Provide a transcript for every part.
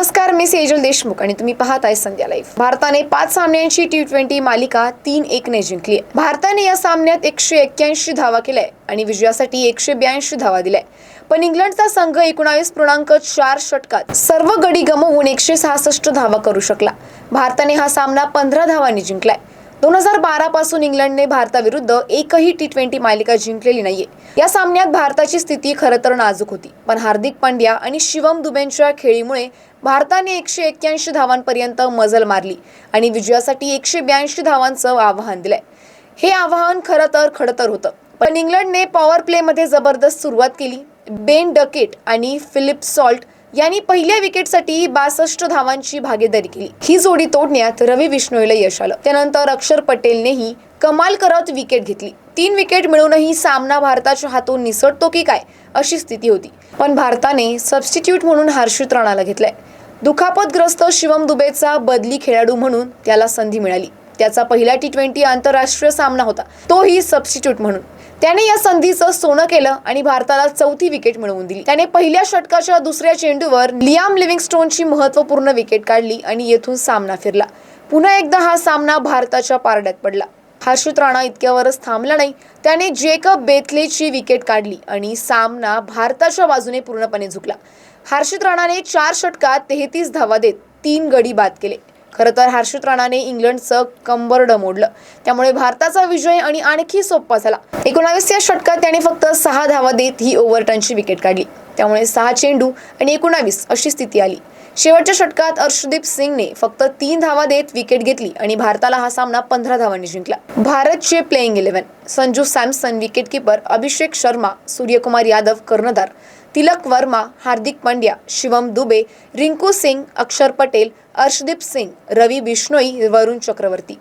नमस्कार मी सेजल देशमुख आणि तुम्ही पाहताय संध्या लाईव्ह भारताने पाच सामन्यांची टी ट्वेंटी मालिका तीन एकने जिंकली आहे. भारताने या सामन्यात एकशे एक्क्याऐंशी धावा केल्या आणि विजयासाठी एकशे ब्याऐंशी धावा दिल्या पण इंग्लंडचा संघ एकोणावीस पूर्णांक चार षटकात सर्व गडी गमवून एकशे सहासष्ट धावा करू शकला. भारताने हा सामना पंधरा धावांनी जिंकलाय. दोन हजार बारा पासून इंग्लंडने भारताविरुद्ध एकही टी ट्वेंटी मालिका जिंकलेली नाहीये. या सामन्यात भारताची स्थिती खरं तर नाजूक होती पण हार्दिक पांड्या आणि शिवम दुबेंच्या खेळीमुळे भारताने एकशे एक्क्याऐंशी धावांपर्यंत मजल मारली आणि विजयासाठी एकशे ब्याऐंशी धावांचं आवाहन दिलंय. हे आवाहन खरं तर खडतर होतं पण इंग्लंडने पॉवर प्लेमध्ये जबरदस्त सुरुवात केली. बेन डकेट आणि फिलिप सॉल्ट यांनी पहिल्या विकेटसाठी बासष्ट धावांची भागीदारी केली. ही जोडी तोडण्यात रवी विष्णोईला यश आलं. त्यानंतर अक्षर पटेलनेही कमाल करत विकेट घेतली. तीन विकेट मिळूनही सामना भारताच्या हातून निसटतो की काय अशी स्थिती होती. पण भारताने सबस्टिट्यूट म्हणून हर्षित राणाला घेतलंय. दुखापतग्रस्त शिवम दुबेचा बदली खेळाडू म्हणून त्याला संधी मिळाली. त्याचा पहिला टी ट्वेंटी आंतरराष्ट्रीय सामना होता. तोही सबस्टिट्यूट म्हणून. त्याने या संधीचं सोनं केलं आणि भारताला चौथी विकेट मिळवून दिली. त्याने पहिल्या षटकाच्या दुसऱ्या चेंडूवर लियाम लिव्हिंगस्टोनची महत्त्वपूर्ण विकेट काढली आणि येथून सामना फिरला. पुन्हा एकदा हा सामना भारताच्या पारड्यात पडला. हर्षित राणा इतक्यावरच थांबला नाही. त्याने जेकब बेथलेची विकेट काढली आणि सामना भारताच्या बाजूने पूर्णपणे झुकला. हर्षित राणाने चार षटकात तेहतीस धावा देत तीन गडी बाद केले. खरं तर हर्षित राणाने इंग्लंडचं कंबरड मोडलं. त्यामुळे भारताचा विजय आणि आणखी सोपा झाला. एकोणावीसच्या षटकात त्याने फक्त सहा धावा देत ही ओव्हरटनची विकेट काढली. त्यामुळे सहा चेंडू आणि एकोणावीस अशी स्थिती आली. शेवटच्या षटकात अर्शदीप सिंगने फक्त तीन धावा देत विकेट घेतली आणि भारताला हा सामना पंधरा धावांनी जिंकला. भारतचे playing eleven Sanju Samson wicketkeeper Abhishek Sharma Suryakumar Yadav कर्णधार तिलक वर्मा हार्दिक पांड्या शिवम दुबे रिंकू सिंग अक्षर पटेल अर्शदीप सिंग रवी बिश्नोई वरुण चक्रवर्ती.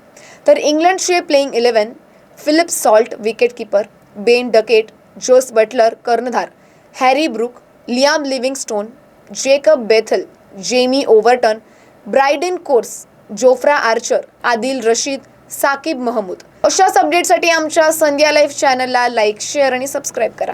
तर इंग्लंडचे playing eleven Philip Salt wicketkeeper Ben Duckett Jos Buttler कर्णधार Harry Brook Liam Livingstone Jacob Bethell Jamie Overton Brydon Carse Jofra Archer Adil Rashid Saqib Mahmood. अशाच अपडेटसाठी आमच्या Sandhya live चॅनलला like share आणि subscribe करा.